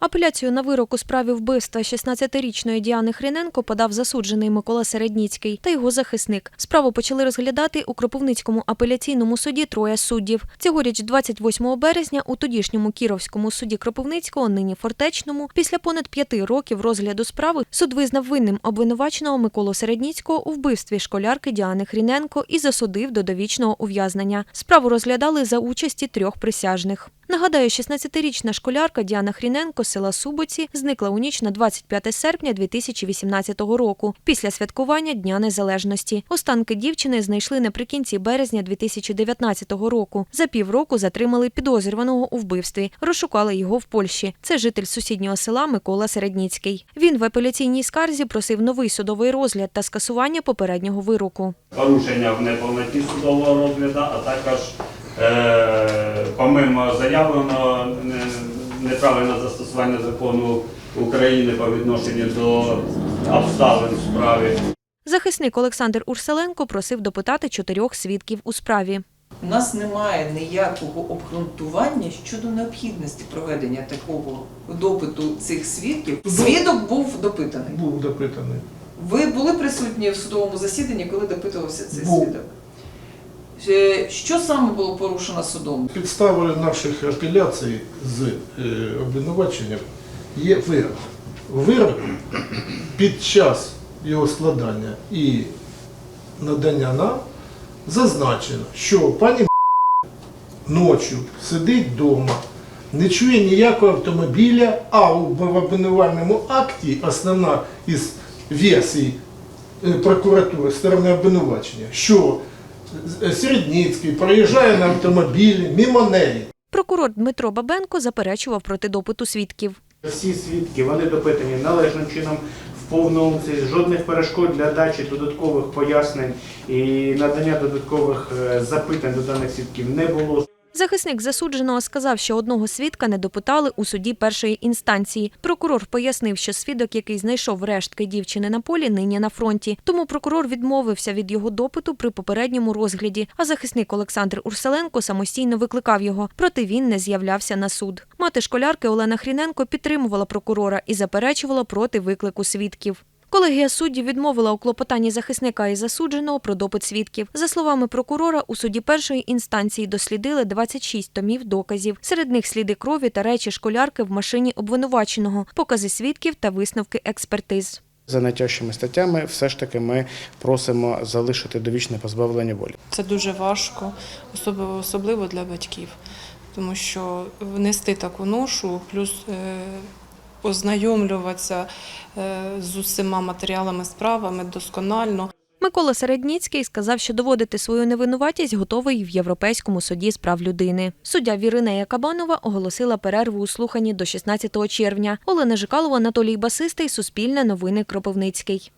Апеляцію на вирок у справі вбивства 16-річної Діани Хріненко подав засуджений Микола Середніцький та його захисник. Справу почали розглядати у Кропивницькому апеляційному суді троє суддів. Цьогоріч, 28 березня, у тодішньому Кіровському суді Кропивницького, нині Фортечному, після понад п'яти років розгляду справи суд визнав винним обвинуваченого Миколу Середніцького у вбивстві школярки Діани Хріненко і засудив до довічного ув'язнення. Справу розглядали за участі трьох присяжних. Нагадаю, 16-річна школярка Діана Хріненко села Субоці зникла у ніч на 25 серпня 2018 року після святкування Дня Незалежності. Останки дівчини знайшли наприкінці березня 2019 року. За півроку затримали підозрюваного у вбивстві. Розшукали його в Польщі. Це житель сусіднього села Микола Середніцький. Він в апеляційній скарзі просив новий судовий розгляд та скасування попереднього вироку. порушення в неповноті судового розгляду, а також е, помимо заявленого не- неправильне застосування закону України по відношенню до обставин в справі. Захисник Олександр Урселенко просив допитати чотирьох свідків у справі. У нас немає ніякого обґрунтування щодо необхідності проведення такого допиту цих свідків. Свідок був допитаний. Був допитаний. Ви були присутні в судовому засіданні, коли допитувався цей Був. свідок? Що саме було порушено судом? Підставою наших апеляцій з е, обвинуваченням є вирок. Вирок під час його складання і надання нам зазначено, що пані ночі сидить вдома, не чує ніякого автомобіля, а в обвинувальному акті основна із версій е, прокуратури сторони обвинувачення, що Середніцький проїжджає на автомобілі мимо неї. Прокурор Дмитро Бабенко заперечував проти допиту свідків. Всі свідки вони допитані належним чином в повному обсязі. жодних перешкод для дачі додаткових пояснень і надання додаткових е, запитань до даних свідків не було. Захисник засудженого сказав, що одного свідка не допитали у суді першої інстанції. Прокурор пояснив, що свідок, який знайшов рештки дівчини на полі, нині на фронті. Тому прокурор відмовився від його допиту при попередньому розгляді. А захисник Олександр Урселенко самостійно викликав його, проте він не з'являвся на суд. Мати школярки Олена Хріненко підтримувала прокурора і заперечувала проти виклику свідків. Колегія суддів відмовила у клопотанні захисника і засудженого про допит свідків. За словами прокурора, у суді першої інстанції дослідили 26 томів доказів. Серед них сліди крові та речі школярки в машині обвинуваченого, покази свідків та висновки експертиз. За найтяжчими статтями все ж таки ми просимо залишити довічне позбавлення волі. Це дуже важко, особливо, особливо для батьків, тому що внести таку ношу, плюс е, ознайомлюватися е, з усіма матеріалами справами досконально. Микола Середніцький сказав, що доводити свою невинуватість готовий в Європейському суді з прав людини. Суддя Віринея Кабанова оголосила перерву у слуханні до 16 червня. Олена Жикалова, Анатолій Басистий, Суспільне новини Кропивницький.